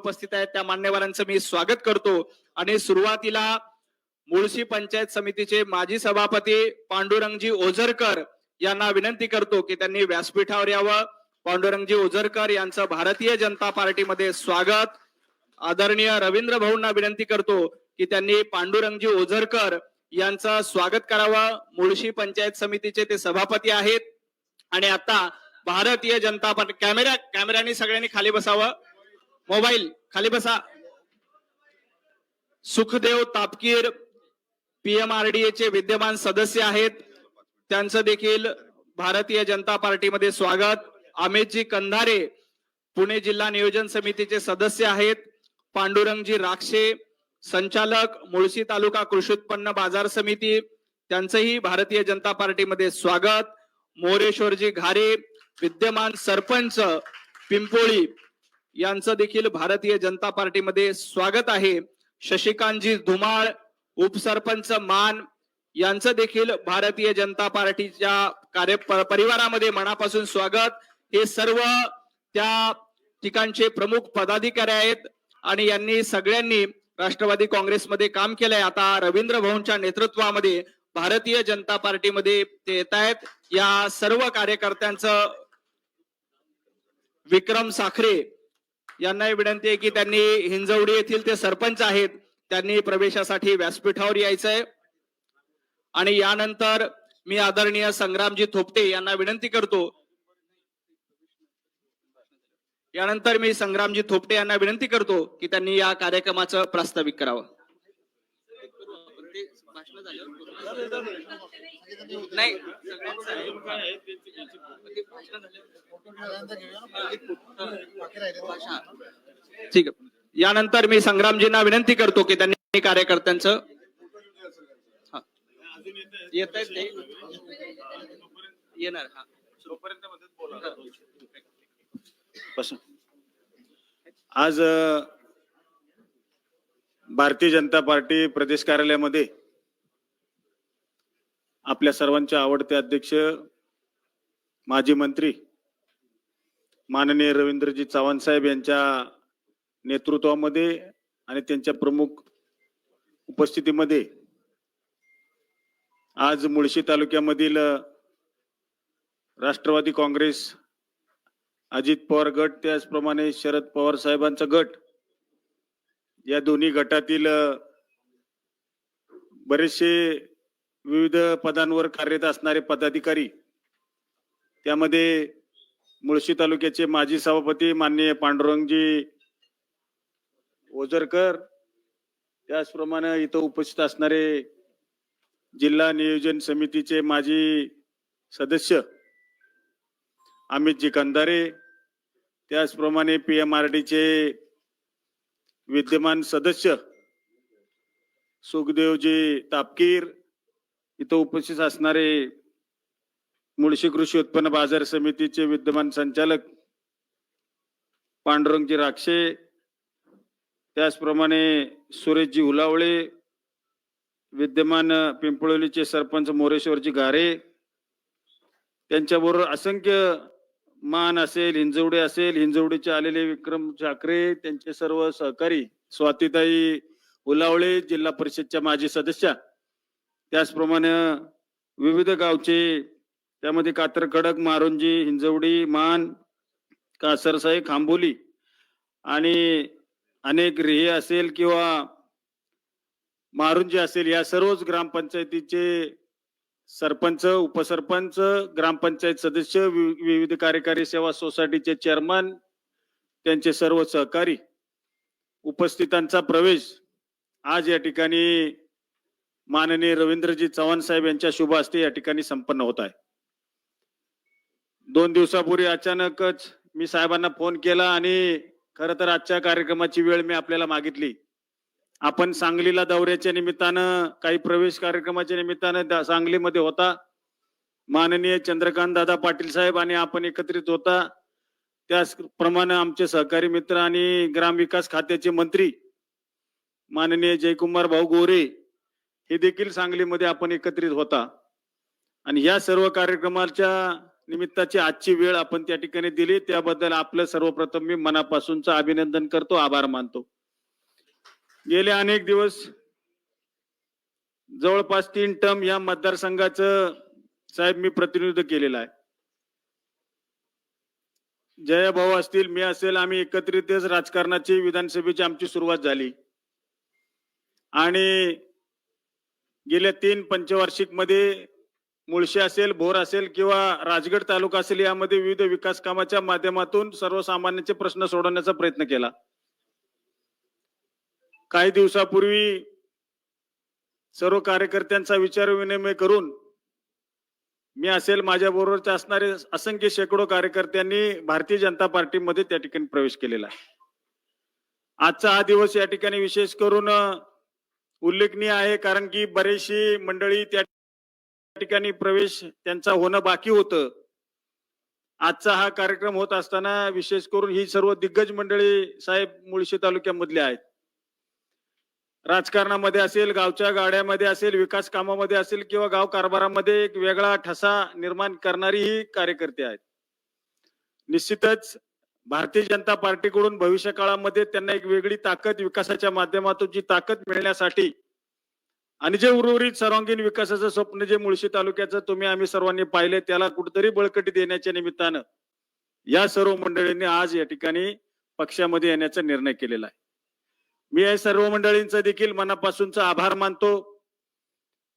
उपस्थित आहेत. त्या मान्यवरांचं मी स्वागत करतो. आणि सुरुवातीला मुळशी पंचायत समितीचे माजी सभापती पांडुरंगजी ओझरकर यांना विनंती करतो की त्यांनी व्यासपीठावर यावं. पांडुरंगजी ओझरकर यांचं भारतीय जनता पार्टीमध्ये स्वागत. आदरणीय रवींद्र भाऊंना विनंती करतो की त्यांनी पांडुरंगजी ओझरकर यांचं स्वागत करावं. मुळशी पंचायत समितीचे ते सभापती आहेत. आणि आता भारतीय जनता पार्टी कॅमेरा कॅमेऱ्याने सगळ्यांनी खाली बसावं. मोबाईल खाली बसा. सुखदेव तापकीर पीएमआरडीए चे विद्यमान सदस्य आहेत. त्यांचं देखील भारतीय जनता पार्टीमध्ये स्वागत. अमितजी कंधारे पुणे जिल्हा नियोजन समितीचे सदस्य आहेत. पांडुरंगजी राक्षे संचालक मुळशी तालुका कृषी उत्पन्न बाजार समिती. त्यांचंही भारतीय जनता पार्टीमध्ये स्वागत. मोरेश्वरजी घारे विद्यमान सरपंच पिंपोळी यांचं देखील भारतीय जनता पार्टीमध्ये स्वागत आहे. शशिकांतजी धुमाळ उपसरपंच मान यांचं देखील भारतीय जनता पार्टीच्या कार्य परिवारामध्ये मनापासून स्वागत. हे सर्व त्या ठिकाणचे प्रमुख पदाधिकारी आहेत आणि यांनी सगळ्यांनी राष्ट्रवादी काँग्रेसमध्ये काम केलंय. आता रवींद्र भाऊंच्या नेतृत्वामध्ये भारतीय जनता पार्टीमध्ये ते येत आहेत. या सर्व कार्यकर्त्यांचं विक्रम साखरे यांनाही विनंती आहे की त्यांनी हिंजवडी येथील ते सरपंच आहेत त्यांनी प्रवेशासाठी व्यासपीठावर यायचंय. आणि यानंतर मी आदरणीय संग्रामजी थोपटे यांना विनंती करतो. यानंतर मी संग्रामजी थोपटे यांना विनंती करतो की त्यांनी या कार्यक्रमाचं प्रास्ताविक करावं. नाही ठीक आहे. यानंतर मी संग्रामजींना विनंती करतो की त्यांनी कार्यकर्त्यांचं हा. येत आहेत ते? येणार हा. आज भारतीय जनता पार्टी प्रदेश कार्यालयामध्ये आपल्या सर्वांचे आवडते अध्यक्ष माजी मंत्री माननीय रवींद्रजी चव्हाण साहेब यांच्या नेतृत्वामध्ये आणि त्यांच्या प्रमुख उपस्थितीमध्ये आज मुळशी तालुक्यामधील राष्ट्रवादी काँग्रेस अजित पवार गट त्याचप्रमाणे शरद पवार साहेबांचा गट या दोन्ही गटातील बरेचसे विविध पदांवर कार्यरत असणारे पदाधिकारी त्यामध्ये मुळशी तालुक्याचे माजी सभापती माननीय पांडुरंगजी ओझरकर त्याचप्रमाणे इथं उपस्थित असणारे जिल्हा नियोजन समितीचे माजी सदस्य अमितजी कंदारे त्याचप्रमाणे पी एम आर डीचे विद्यमान सदस्य सुखदेवजी तापकीर इथं उपस्थित असणारे मुळशी कृषी उत्पन्न बाजार समितीचे विद्यमान संचालक पांडुरंगजी राक्षे त्याचप्रमाणे सुरेशजी हुलावळे विद्यमान पिंपळोलीचे सरपंच मोरेश्वरजी गारे त्यांच्याबरोबर असंख्य मान असेल हिंजवडे असेल हिंजवडीचे आलेले विक्रम ठाकरे त्यांचे सर्व सहकारी स्वातीताई उलावळे जिल्हा परिषदच्या माजी सदस्या त्याचप्रमाणे विविध गावचे त्यामध्ये कातर खडक मारुंजी हिंजवडी मान कासरसाई खांबोली आणि अनेक रेहे असेल किंवा मारुंजी असेल या सर्वच ग्रामपंचायतीचे सरपंच उपसरपंच ग्रामपंचायत सदस्य वि- विविध कार्यकारी सेवा सोसायटीचे चेअरमन त्यांचे सर्व सहकारी उपस्थितांचा प्रवेश आज या ठिकाणी माननीय रवींद्रजी चव्हाण साहेब यांच्या शुभ हस्ते या ठिकाणी संपन्न होत आहे. दोन दिवसापूर्वी अचानकच मी साहेबांना फोन केला आणि खर तर आजच्या कार्यक्रमाची वेळ मी आपल्याला मागितली. आपण सांगलीला दौऱ्याच्या निमित्तानं काही प्रवेश कार्यक्रमाच्या निमित्तानं सांगलीमध्ये होता. माननीय चंद्रकांत दादा पाटील साहेब आणि आपण एकत्रित होता. त्याचप्रमाणे आमचे सहकारी मित्र आणि ग्रामविकास खात्याचे मंत्री माननीय जयकुमार भाऊ गोरे हे देखील सांगलीमध्ये आपण एकत्रित होता. आणि या सर्व कार्यक्रमाच्या निमित्ताची आजची वेळ आपण त्या ठिकाणी दिली. त्याबद्दल आपलं सर्वप्रथम मी मनापासूनचं अभिनंदन करतो आभार मानतो. गेले अनेक दिवस जवळपास तीन टर्म या मतदारसंघाचं साहेब मी प्रतिनिधित्व केलेलं आहे. जया भाऊ असतील मी असेल आम्ही एकत्रितच राजकारणाची विधानसभेची आमची सुरुवात झाली. आणि गेल्या तीन पंचवार्षिकमध्ये मुळशी असेल भोर असेल किंवा राजगड तालुका असेल यामध्ये विविध विकास कामाच्या माध्यमातून सर्वसामान्यांचे प्रश्न सोडवण्याचा प्रयत्न केला. काही दिवसापूर्वी सर्व कार्यकर्त्यांचा विचार विनिमय करून मी असेल माझ्या बरोबरचे असणारे असंख्य शेकडो कार्यकर्त्यांनी भारतीय जनता पार्टीमध्ये त्या ठिकाणी प्रवेश केलेला आहे. आजचा हा दिवस या ठिकाणी विशेष करून उल्लेखनीय आहे कारण की बरेचशी मंडळी त्या ठिकाणी प्रवेश त्यांचा होणं बाकी होतं. आजचा हा कार्यक्रम होत असताना विशेष करून ही सर्व दिग्गज मंडळी साहेब मुळशी तालुक्यामधले आहेत. राजकारणामध्ये असेल गावच्या गाड्यामध्ये असेल विकास कामामध्ये असेल किंवा गाव कारभारामध्ये एक वेगळा ठसा निर्माण करणारी ही कार्यकर्ते आहेत. निश्चितच भारतीय जनता पार्टीकडून भविष्य काळामध्ये त्यांना एक वेगळी ताकद विकासाच्या माध्यमातून जी ताकद मिळण्यासाठी आणि जे उर्वरित सर्वांगीण विकासाचं स्वप्न जे मुळशी तालुक्याचं तुम्ही आम्ही सर्वांनी पाहिले त्याला कुठेतरी बळकटी देण्याच्या निमित्तानं या सर्व मंडळींनी आज या ठिकाणी पक्षामध्ये येण्याचा निर्णय केलेला आहे. मी या सर्व मंडळींचा देखील मनापासूनचा आभार मानतो.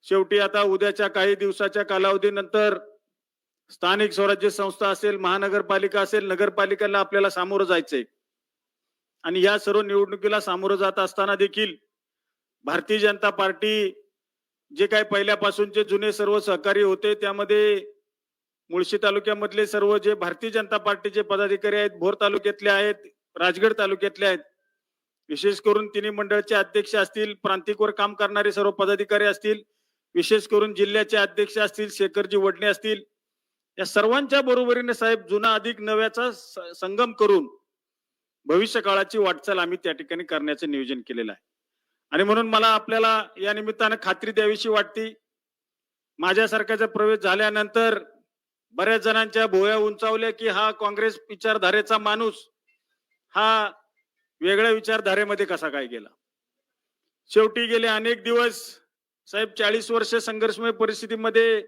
शेवटी आता उद्याच्या काही दिवसाच्या कालावधीनंतर स्थानिक स्वराज्य संस्था असेल महानगरपालिका असेल नगरपालिकेला आपल्याला सामोरं जायचंय. आणि या सर्व निवडणुकीला सामोरं जात असताना देखील भारतीय जनता पार्टी जे काही पहिल्यापासूनचे जुने सर्व सहकारी होते त्यामध्ये मुळशी तालुक्यामधले सर्व जे भारतीय जनता पार्टीचे पदाधिकारी आहेत भोर तालुक्यातले आहेत राजगड तालुक्यातले आहेत विशेष करून तिन्ही मंडळाचे अध्यक्ष असतील प्रांतिकवर काम करणारे सर्व पदाधिकारी असतील विशेष करून जिल्ह्याचे अध्यक्ष असतील शेखरजी वडणे असतील या सर्वांच्या बरोबरीने साहेब जुना अधिक नव्याचा संगम करून भविष्य काळाची वाटचाल आम्ही त्या ठिकाणी करण्याचं नियोजन केलेलं आहे. आणि म्हणून मला आपल्याला या निमित्तानं खात्री द्यावीशी वाटती. माझ्यासारख्याचा प्रवेश झाल्यानंतर बऱ्याच जणांच्या भोया उंचावल्या की हा काँग्रेस विचारधारेचा माणूस हा वेगळ्या विचारधारेमध्ये कसा काय गेला? शेवटी गेले अनेक दिवस साहेब चाळीस वर्ष संघर्षमय परिस्थितीमध्ये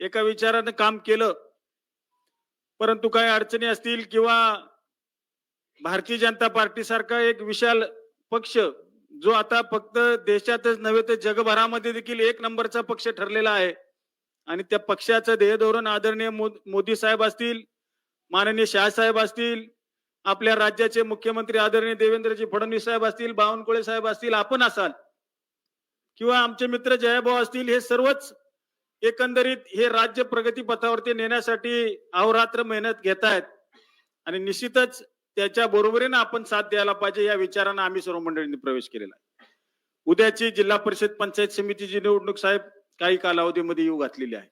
एका विचारानं काम केलं. परंतु काही अडचणी असतील किंवा भारतीय जनता पार्टी सारखा एक विशाल पक्ष जो आता फक्त देशातच नव्हे तर जगभरामध्ये देखील एक नंबरचा पक्ष ठरलेला आहे. आणि त्या पक्षाचं ध्येय धोरण आदरणीय मोदी साहेब असतील माननीय शहासाहेब असतील आपल्या राज्याचे मुख्यमंत्री आदरणीय देवेंद्रजी फडणवीस साहेब असतील बावनकुळे साहेब असतील आपण असाल किंवा आमचे मित्र जयाभाऊ असतील हे सर्वच एकंदरीत हे राज्य प्रगतीपथावरती नेण्यासाठी अहोरात्र मेहनत घेत आहेत आणि निश्चितच त्याच्या बरोबरीनं आपण साथ द्यायला पाहिजे या विचारानं आम्ही सर्व मंडळींनी प्रवेश केलेला आहे. उद्याची जिल्हा परिषद पंचायत समितीची निवडणूक साहेब काही कालावधीमध्ये येऊ घातलेली आहे.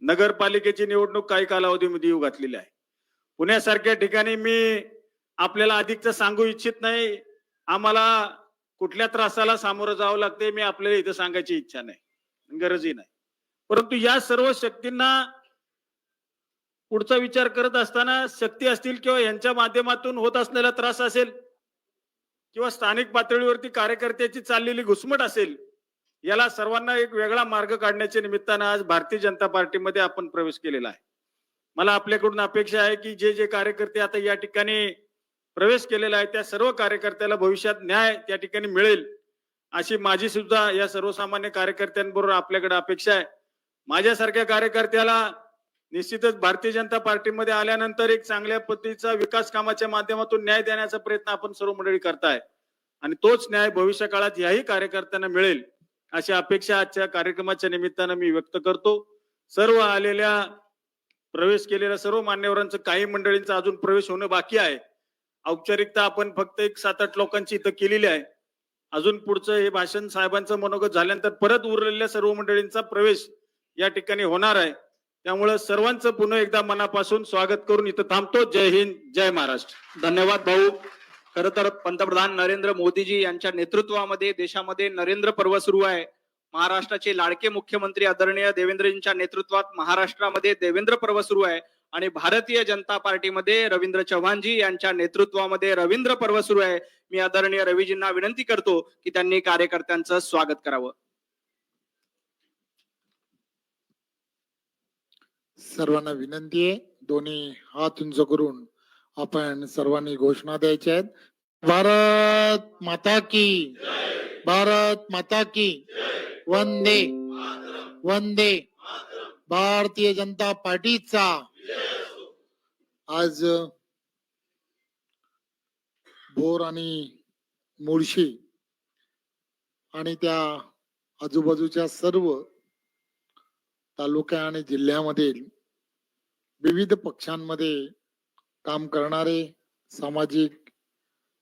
नगरपालिकेची निवडणूक काही कालावधीमध्ये येऊ घातलेली आहे. पुण्यासारख्या ठिकाणी मी आपल्याला अधिकच सांगू इच्छित नाही. आम्हाला कुठल्या त्रासाला सामोरं जावं लागते मी आपल्याला इथं सांगायची इच्छा नाही. गरजही नाही. परंतु या सर्व शक्तींना पुढचा विचार करत असताना शक्ती असतील किंवा यांच्या माध्यमातून होत असलेला त्रास असेल किंवा स्थानिक पातळीवरती कार्यकर्त्याची चाललेली घुसमट असेल याला सर्वांना एक वेगळा मार्ग काढण्याच्या निमित्तानं आज भारतीय जनता पार्टीमध्ये आपण प्रवेश केलेला आहे. मला आपल्याकडून अपेक्षा आहे की जे जे कार्यकर्ते आता या ठिकाणी प्रवेश केलेला आहे त्या सर्व कार्यकर्त्याला भविष्यात न्याय त्या ठिकाणी मिळेल अशी माझी सुद्धा या सर्वसामान्य कार्यकर्त्यांबरोबर आपल्याकडे अपेक्षा आहे. माझ्यासारख्या कार्यकर्त्याला निश्चितच भारतीय जनता पार्टीमध्ये आल्यानंतर एक चांगल्या पद्धतीचा विकास कामाच्या माध्यमातून न्याय देण्याचा प्रयत्न आपण सर्व मंडळी करताय. आणि तोच न्याय भविष्य काळात याही कार्यकर्त्यांना मिळेल अशी अपेक्षा आजच्या कार्यक्रमाच्या निमित्तानं मी व्यक्त करतो. सर्व आलेल्या प्रवेश केलेल्या सर्व मान्यवरांचं काही मंडळींचा अजून प्रवेश होणं बाकी आहे. औपचारिकता आपण फक्त एक सात आठ लोकांची इथं केलेली आहे. अजून पुढचं हे भाषण साहेबांचं मनोगत झाल्यानंतर परत उरलेल्या सर्व मंडळींचा प्रवेश या ठिकाणी होणार आहे. त्यामुळे सर्वांचं पुन्हा एकदा मनापासून स्वागत करून इथं थांबतो. जय हिंद जय महाराष्ट्र. धन्यवाद भाऊ. खर तर पंतप्रधान नरेंद्र मोदीजी यांच्या नेतृत्वामध्ये देशामध्ये नरेंद्र पर्व सुरू आहे. महाराष्ट्राचे लाडके मुख्यमंत्री आदरणीय देवेंद्रजींच्या नेतृत्वात महाराष्ट्रामध्ये देवेंद्र पर्व सुरू आहे. आणि भारतीय जनता पार्टीमध्ये रवींद्र चव्हाणजी यांच्या नेतृत्वामध्ये रवींद्र पर्व सुरू आहे. मी आदरणीय रवीजींना विनंती करतो की त्यांनी कार्यकर्त्यांचं स्वागत करावं. सर्वांना विनंती आहे. दोन्ही हात उंच करून आपण सर्वांनी घोषणा द्यायच्या आहेत. भारत माता की भारत माता की वंदे. वंदे. भारतीय जनता पार्टीचा. आज भोर आणि मुळशी आणि त्या आजूबाजूच्या सर्व तालुका आणि जिल्ह्यामधील विविध पक्षांमध्ये काम करणारे सामाजिक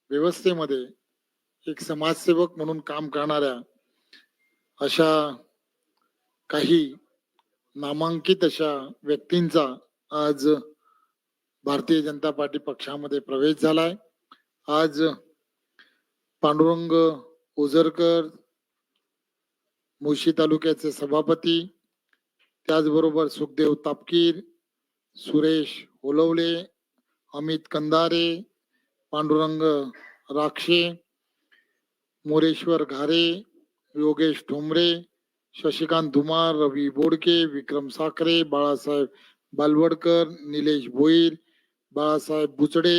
व्यवस्थेमध्ये एक समाजसेवक म्हणून काम करणाऱ्या अशा काही नामांकित अशा व्यक्तींचा आज भारतीय जनता पार्टी पक्षामध्ये प्रवेश झालाय. आज पांडुरंग ओझरकर मुळशी तालुक्याचे सभापती त्याचबरोबर सुखदेव तापकीर सुरेश ओलवले अमित कंदारे पांडुरंग राक्षे मोरेश्वर घारे योगेश ठोंबरे शशिकांत धुमार रवी बोडके विक्रम साखरे बाळासाहेब बालवडकर निलेश भोईर बाळासाहेब बुचडे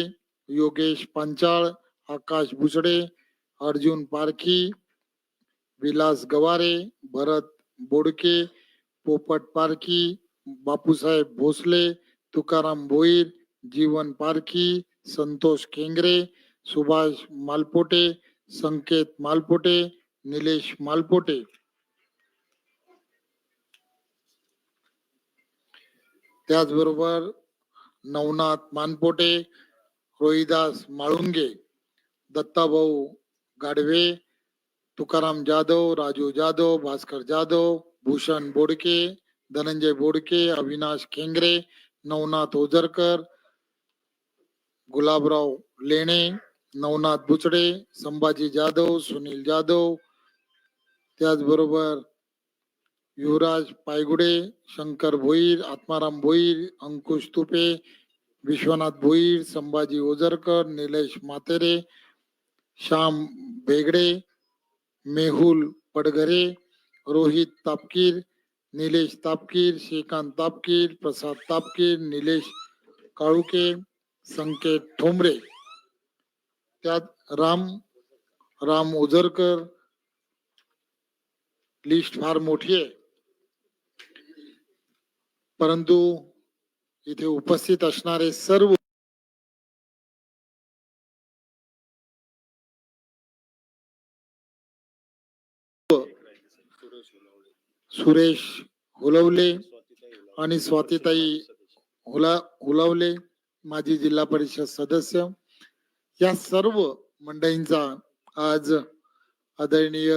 योगेश पांचाळ आकाश बुचडे अर्जुन पारखी विलास गवारे भरत बोडके पोपट पारखी बापूसाहेब भोसले तुकाराम भोईर जीवन पारखी संतोष केंगरे सुभाष मालपोटे संकेत मालपोटे निलेश मालपोटे. त्याचबरोबर नवनाथ मानपोटे रोहिदास माळुंगे दत्ताभाऊ गाडवे तुकाराम जाधव राजू जाधव भास्कर जाधव भूषण बोडके धनंजय बोडके अविनाश खेंगरे नवनाथ ओझरकर गुलाबराव लेणे नवनाथ बुचडे संभाजी जाधव सुनील जाधव त्याचबरोबर युवराज पायगुडे शंकर भोईर आत्माराम भोईर अंकुश तुपे विश्वनाथ भोईर संभाजी ओझरकर निलेश मातेरे श्याम बेगडे मेहुल पडघरे रोहित तापकीर निलेश तापकीर श्रीकांत तापकीर प्रसाद तापकीर निलेश काळुके संकेत ठोंबरे. त्यात राम राम ओझरकर लिस्ट फार मोठी आहे. परंतु इथे उपस्थित असणारे सर्व सुरेश हुलवले आणि स्वातीताई हुला हुलवले माजी जिल्हा परिषद सदस्य. या सर्व मंडळींचा आज आदरणीय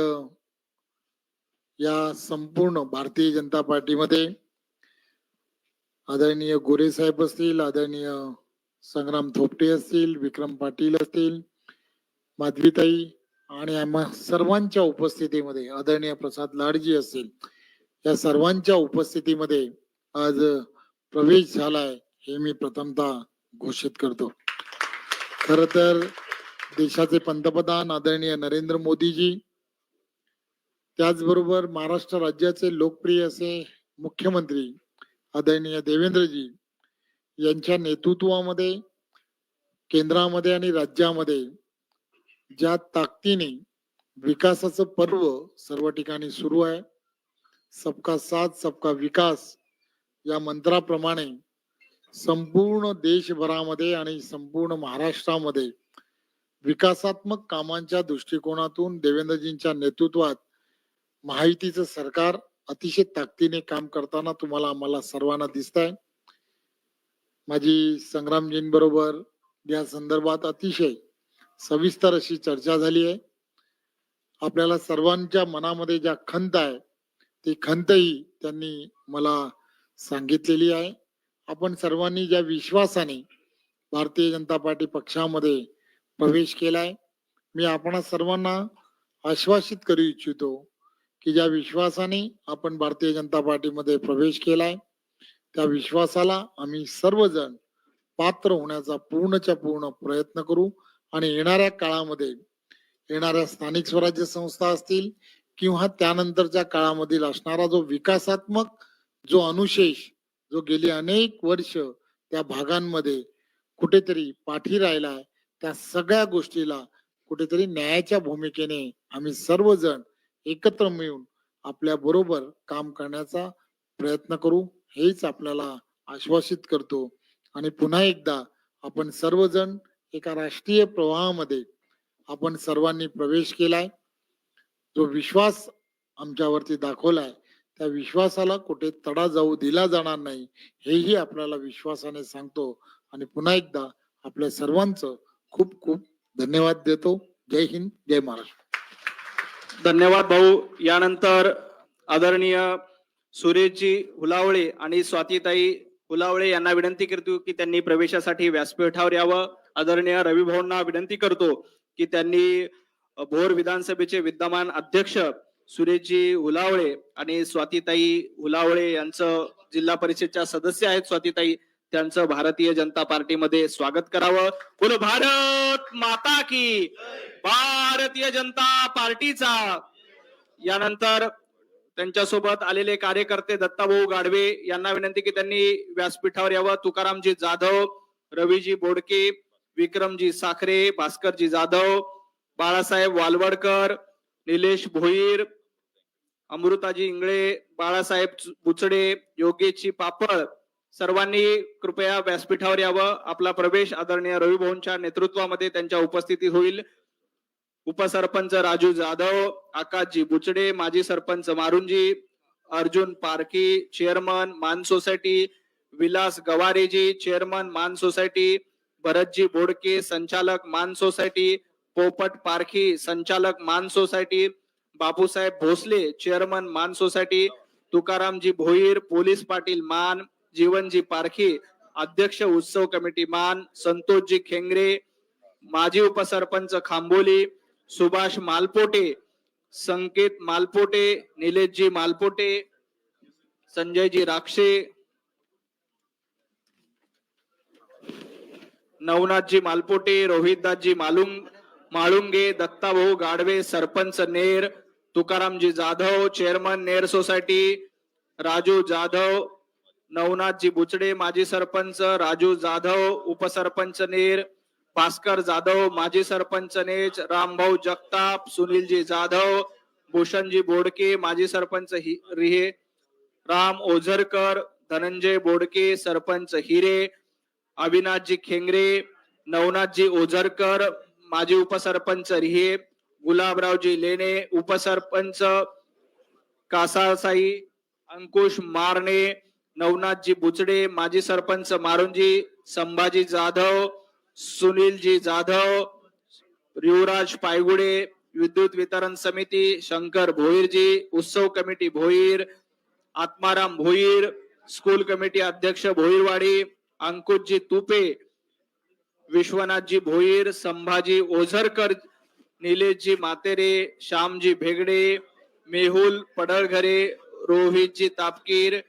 या संपूर्ण भारतीय जनता पार्टीमध्ये आदरणीय गोरे साहेब असतील आदरणीय संग्राम थोपटे असतील विक्रम पाटील असतील माधवीताई आणि आम्हा सर्वांच्या उपस्थितीमध्ये आदरणीय प्रसाद लाडजी असतील या सर्वांच्या उपस्थितीमध्ये आज प्रवेश झालाय हे मी प्रथमतः घोषित करतो. खर तर देशाचे पंतप्रधान आदरणीय नरेंद्र मोदीजी त्याचबरोबर महाराष्ट्र राज्याचे लोकप्रिय असे मुख्यमंत्री आदरणीय देवेंद्रजी यांच्या नेतृत्वामध्ये केंद्रामध्ये आणि राज्यामध्ये ज्या ताकदीने विकासाचं पर्व सर्व ठिकाणी सुरू आहे सबका साथ सबका विकास या मंत्राप्रमाणे संपूर्ण देशभरामध्ये आणि संपूर्ण महाराष्ट्रामध्ये विकासात्मक कामांच्या दृष्टिकोनातून देवेंद्रजींच्या नेतृत्वात माहितीचं सरकार अतिशय ताकदीने काम करताना तुम्हाला आम्हाला सर्वांना दिसत आहे माझी संग्रामजींबरोबर या संदर्भात अतिशय सविस्तर अशी चर्चा झाली आहे. आपल्याला सर्वांच्या मनामध्ये ज्या खंत आहे ती खंतही त्यांनी मला सांगितलेली आहे. आपण सर्वांनी ज्या विश्वासाने भारतीय जनता पार्टी पक्षामध्ये प्रवेश केलाय मी आपण सर्वांना आश्वासित करू इच्छितो की ज्या विश्वासाने आपण भारतीय जनता पार्टीमध्ये प्रवेश केलाय त्या विश्वासाला आम्ही सर्वजण पात्र होण्याचा पूर्णच्या पूर्ण प्रयत्न करू. आणि येणाऱ्या काळामध्ये येणाऱ्या स्थानिक स्वराज्य संस्था असतील किंवा त्यानंतरच्या काळामधील असणारा जो विकासात्मक जो अनुशेष जो गेली अनेक वर्ष त्या भागांमध्ये कुठेतरी पाठी राहिलाय त्या सगळ्या गोष्टीला कुठेतरी न्यायाच्या भूमिकेने आम्ही सर्वजण एकत्र मिळून आपल्या बरोबर काम करण्याचा प्रयत्न करू हेच आपल्याला आश्वासित करतो. आणि पुन्हा एकदा आपण सर्वजण एका राष्ट्रीय प्रवाहामध्ये आपण सर्वांनी प्रवेश केलाय. जो विश्वास आमच्यावरती दाखवलाय त्या विश्वासाला कुठे तडा जाऊ दिला जाणार नाही हेही आपल्याला विश्वासाने सांगतो. आणि पुन्हा एकदा आपल्या सर्वांचं खूप खूप धन्यवाद देतो. जय हिंद जय महाराष्ट्र. धन्यवाद भाऊ. यानंतर आदरणीय सुरेशजी हुलावळे आणि स्वातीताई हुलावळे यांना विनंती करतो की त्यांनी प्रवेशासाठी व्यासपीठावर यावं. आदरणीय रवी भाऊंना विनंती करतो की त्यांनी भोर विधानसभेचे विद्यमान अध्यक्ष सुरेशजी हुलावळे आणि स्वातीताई हुलावळे यांचं जिल्हा परिषदच्या सदस्य आहेत. स्वातीताई त्यांचं भारतीय जनता पार्टीमध्ये स्वागत करावं. बोल भारत माता की भारतीय जनता पार्टीचा. यानंतर त्यांच्यासोबत आलेले कार्यकर्ते दत्ताभाऊ गाढवे यांना विनंती की त्यांनी व्यासपीठावर यावं. तुकारामजी जाधव रवीजी बोडके विक्रमजी साखरे भास्करजी जाधव बाळासाहेब वालवडकर निलेश भोईर अमृताजी इंगळे बाळासाहेब बुचडे योगेशजी पापळ. सर्वांनी कृपया व्यासपीठावर यावं. आपला प्रवेश आदरणीय रविभाऊंच्या नेतृत्वामध्ये त्यांच्या उपस्थिती होईल. उपसरपंच राजू जाधव आकाशजी बुचडे माजी sarpanch Marunji Arjun Parakhi chairman Maan society Vilas Gawareji chairman Maan society Bharatji Bodke संचालक मान सोसायटी पोपट पारखी संचालक Maan society Bapusaheb Bhosale chairman Maan society Tukaramji Bhoir police Patil Maan Jivanji Parakhi अध्यक्ष उत्सव कमिटी मान संतोषजी खेंगरे माजी उपसरपंच खांबोली सुभाष मालपोटे संकेत मालपोटे निलेशजी मालपोटे संजयजी राक्षे नवनाथजी मालपोटे रोहितदासजी मालुंग माळुंगे दत्ताभाऊ गाडवे सरपंच नेर तुकारामजी जाधव चेअरमन नेर सोसायटी राजू जाधव नवनाथजी बुचडे माजी सरपंच राजू जाधव उपसरपंच नेर भास्कर जाधव माजी सरपंच नेज रामभाऊ जगताप सुनीलजी जाधव भूषणजी बोडके माजी सरपंच हि- रिहे राम ओझरकर धनंजय बोडके सरपंच हिरे अविनाशजी खेंगरे नवनाथजी ओझरकर माजी उपसरपंच रिहे गुलाबरावजी लेणे उपसरपंच कासासाई अंकुश मारणे नवनाथजी बुचडे माजी सरपंच मारुंजी संभाजी जाधव सुनीलजी जाधव युवराज पायगुडे विद्युत वितरण समिती शंकर भोईरजी उत्सव committee Bhoir Atmaram Bhoir school committee अध्यक्ष भोईरवाडी अंकुशजी तुपे विश्वनाथजी भोईर संभाजी ओझरकर निलेशजी मातेरे श्यामजी भेगडे मेहुल पडळघरे रोहितजी तापकीर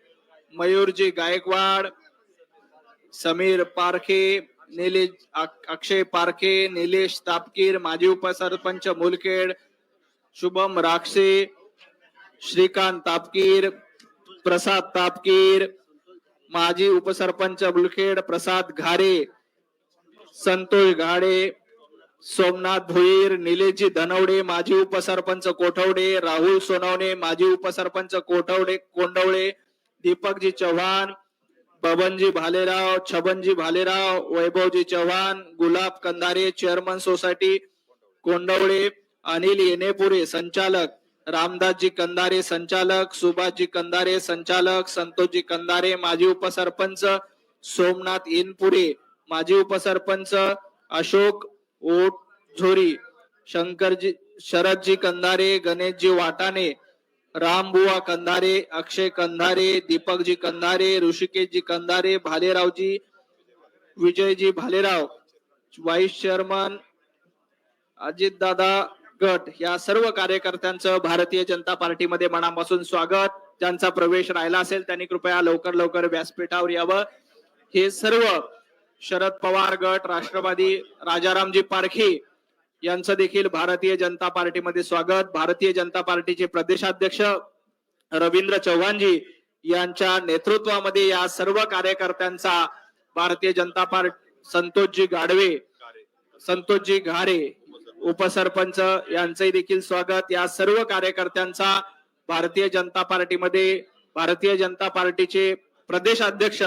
मयूरजी गायकवाड समीर पारखे निलेश अक्षय पारखे निलेश तापकीर माजी उपसरपंच मुलखेड शुभम राक्षे श्रीकांत तापकीर प्रसाद तापकीर माजी उपसरपंच बुलखेड प्रसाद घारे संतोष घाडे सोमनाथ भोईर निलेशजी धनवडे माजी उपसरपंच कोठवडे राहुल सोनवणे माजी उपसरपंच कोठवडे कोंडवळे दीपकजी चव्हाण बबनजी भालेराव छबनजी भालेराव वैभवजी चव्हाण गुलाब कंधारे चेअरमन सोसायटी कोंडवळे अनिल येनेपुरे संचालक रामदासजी कंदारे संचालक सुभाषजी कंदारे संचालक संतोषजी कंदारे माजी उपसरपंच सोमनाथ इनपुरे माजी उपसरपंच अशोक ओट झोरी शंकरजी शरदजी कंदारे गणेशजी वाटाणे रामबुवा कंधारे अक्षय कंधारे दीपकजी कंधारे ऋषिकेशजी कंधारे भालेरावजी विजयजी भालेराव व्हाईस चेअरमन अजितदादा गट. या सर्व कार्यकर्त्यांचं भारतीय जनता पार्टीमध्ये मनापासून स्वागत. ज्यांचा प्रवेश राहिला असेल त्यांनी कृपया लवकर लवकर व्यासपीठावर यावं. हे सर्व शरद पवार गट राष्ट्रवादी राजारामजी पारखे यांचं देखील भारतीय जनता पार्टीमध्ये स्वागत. भारतीय जनता पार्टीचे प्रदेशाध्यक्ष रवींद्र चव्हाणजी यांच्या नेतृत्वामध्ये या सर्व कार्यकर्त्यांचा भारतीय जनता पार्टी संतोषजी गाडवे संतोषजी घारे उपसरपंच यांचंही देखील स्वागत. या सर्व कार्यकर्त्यांचा भारतीय जनता पार्टीमध्ये भारतीय जनता पार्टीचे प्रदेश अध्यक्ष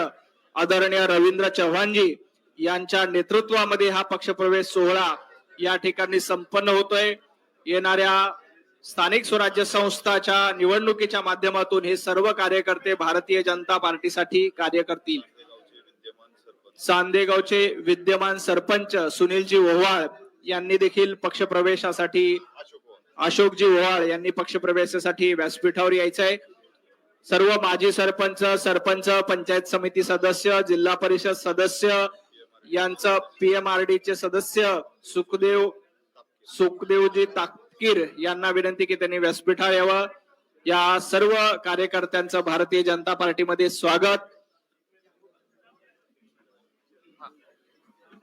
आदरणीय रवींद्र चव्हाणजी यांच्या नेतृत्वामध्ये हा पक्षप्रवेश सोहळा या ठिकाणी संपन्न होतोय. येणाऱ्या स्थानिक स्वराज्य संस्थाच्या निवडणुकीच्या माध्यमातून हे सर्व कार्यकर्ते भारतीय जनता पार्टीसाठी कार्य करतील. चांदेगावचे विद्यमान सरपंच सुनीलजी ओव्हाळ यांनी देखील पक्षप्रवेशासाठी अशोकजी ओवाळ यांनी पक्षप्रवेशासाठी व्यासपीठावर यायचंय. सर्व माजी सरपंच सरपंच पंचायत समिती सदस्य जिल्हा परिषद सदस्य यांचं पीएमआरडी चे सदस्य सुखदेव सुखदेवजी ताकीर यांना विनंती की त्यांनी व्यासपीठावर यावं. या सर्व कार्यकर्त्यांचं भारतीय जनता पार्टीमध्ये स्वागत.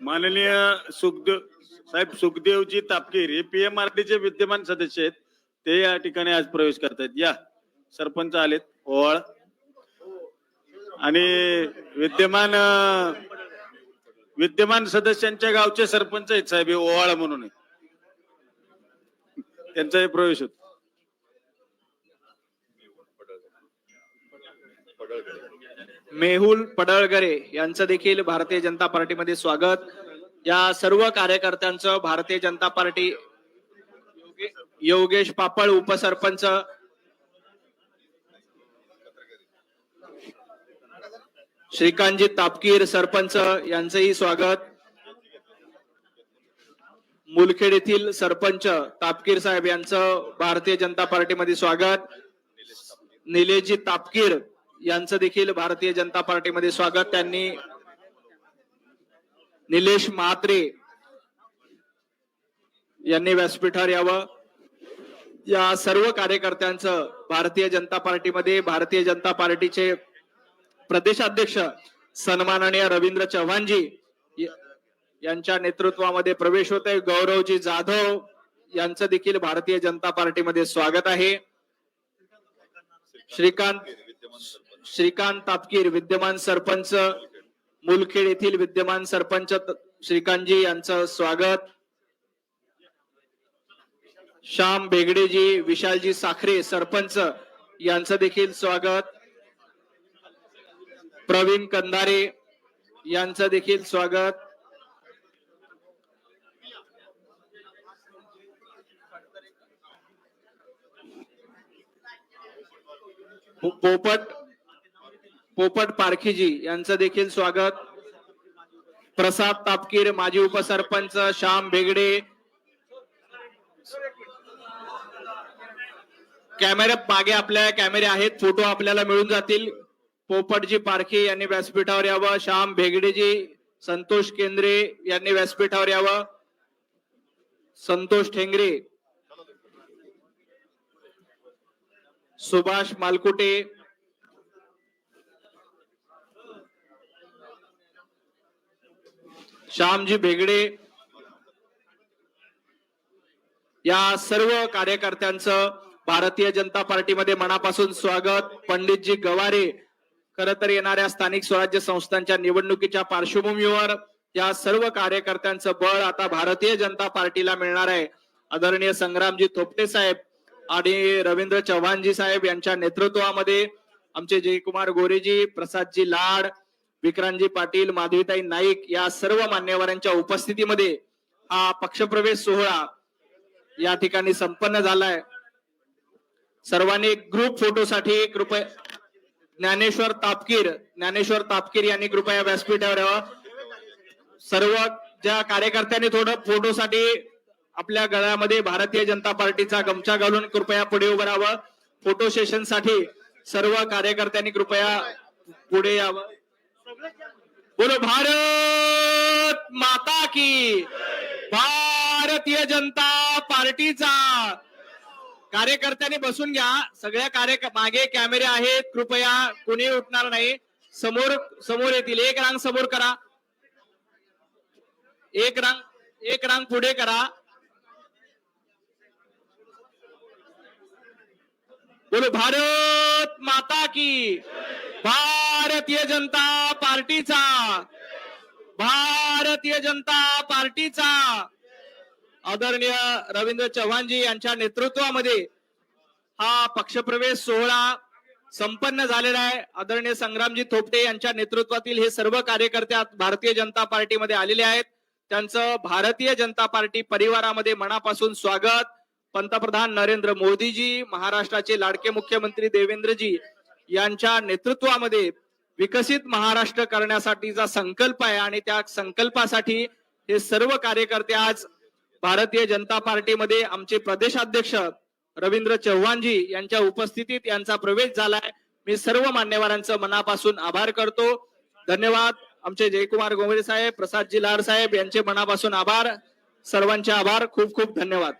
माननीय सुखदेव साहेब सुखदेवजी तापकीर हे पीएमआरडीचे विद्यमान सदस्य आहेत. ते या ठिकाणी आज प्रवेश करतायत. या सरपंच आलेत. ओवाळ. आणि विद्यमान विद्यमान सदस्यांच्या गावचे सरपंच आहेत साहेब. हे ओवाळ म्हणून आहे. त्यांचाही प्रवेश होतो. मेहुल पडळगरे यांचं देखील भारतीय जनता पार्टीमध्ये स्वागत. या सर्व कार्यकर्त्यांचं भारतीय जनता पार्टी योगे- योगेश पापळ उपसरपंच. श्रीकांतजी तापकीर सरपंच यांचंही स्वागत. मुलखेड येथील सरपंच तापकीर साहेब यांचं भारतीय जनता पार्टीमध्ये स्वागत. निलेशजी तापकीर यांचं देखील भारतीय जनता पार्टीमध्ये स्वागत. त्यांनी निलेश म्हात्रे यांनी व्यासपीठावर यावं. या सर्व कार्यकर्त्यांचं भारतीय जनता पार्टीमध्ये भारतीय जनता पार्टीचे प्रदेशाध्यक्ष सन्माननीय रवींद्र चव्हाणजी यांच्या नेतृत्वामध्ये प्रवेश होत आहे गौरवजी जाधव यांचं देखील भारतीय जनता पार्टीमध्ये स्वागत आहे. श्रीकांत श्रीकांत तापकीर विद्यमान सरपंच मुलखेड येथील विद्यमान सरपंच श्रीकांतजी यांचं स्वागत. श्याम बेगडेजी विशालजी साखरे सरपंच यांचं देखील स्वागत. प्रवीण कंदारे यांचं देखील स्वागत. पोपट पोपट पारखीजी यांचं देखील स्वागत. प्रसाद तापकीर माजी उपसरपंच श्याम भेगडे. कॅमेरे मागे आपल्या कॅमेरे आहेत फोटो आपल्याला मिळून जातील. पोपटजी पारखे यांनी व्यासपीठावर यावं. श्याम भेगडेजी संतोष केंद्रे यांनी व्यासपीठावर यावं. संतोष ठेंगरे. सुभाष मालकुटे. श्यामजी भेगडे या सर्व कार्यकर्त्यांचं भारतीय जनता पार्टीमध्ये मनापासून स्वागत. पंडितजी गवारे खर तर येणाऱ्या स्थानिक स्वराज्य संस्थांच्या निवडणुकीच्या पार्श्वभूमीवर या सर्व कार्यकर्त्यांचं बळ आता भारतीय जनता पार्टीला मिळणार आहे. आदरणीय संग्रामजी थोपटे साहेब आणि रवींद्र चव्हाणजी साहेब यांच्या नेतृत्वामध्ये आमचे जयकुमार गोरेजी प्रसादजी लाड विक्रांतजी पाटील माधवीताई नाईक या सर्व मान्यवरांच्या उपस्थितीमध्ये हा पक्षप्रवेश सोहळा या ठिकाणी संपन्न झालाय. सर्वांनी ग्रुप फोटोसाठी कृपया ज्ञानेश्वर तापकीर ज्ञानेश्वर तापकीर यांनी कृपया व्यासपीठावर यावं. सर्व ज्या कार्यकर्त्यांनी थोडं फोटोसाठी आपल्या गळ्यामध्ये भारतीय जनता पार्टीचा गमछा घालून कृपया पुढे उभं राहावं. फोटो सेशनसाठी सर्व कार्यकर्त्यांनी कृपया पुढे यावं. बोलो भारत माता की। भारतीय जनता पार्टीचा। कार्यकर्त्यांनी बसून घ्या. सगळ्या कार्य मागे कॅमेरे आहेत. कृपया कुणी उठणार नाही. समोर समोर येतील. एक रांग समोर करा. एक रांग एक रांग पुढे करा. बोलो भारत माता की। भारतीय जनता पार्टीचा। भारतीय जनता पार्टीचा। आदरणीय रवींद्र चव्हाणजी यांच्या नेतृत्वामध्ये हा पक्षप्रवेश सोहळा संपन्न झालेला आहे. आदरणीय संग्रामजी थोपटे यांच्या नेतृत्वातील हे सर्व कार्यकर्ते भारतीय जनता पार्टीमध्ये आलेले आहेत. त्यांचं भारतीय जनता पार्टी परिवारामध्ये मनापासून स्वागत. पंतप्रधान नरेंद्र मोदीजी महाराष्ट्राचे लाडके मुख्यमंत्री देवेंद्रजी यांच्या नेतृत्वामध्ये विकसित महाराष्ट्र करण्यासाठीचा संकल्प आहे आणि त्या संकल्पासाठी हे सर्व कार्यकर्ते आज भारतीय जनता पार्टीमध्ये आमचे प्रदेशाध्यक्ष रवींद्र चव्हाणजी यांच्या उपस्थितीत यांचा प्रवेश झालाय. मी सर्व मान्यवरांचं मनापासून आभार करतो. धन्यवाद. आमचे जयकुमार गोमरे साहेब प्रसादजी लाड साहेब यांचे मनापासून आभार. सर्वांचे आभार. खूप खूप धन्यवाद.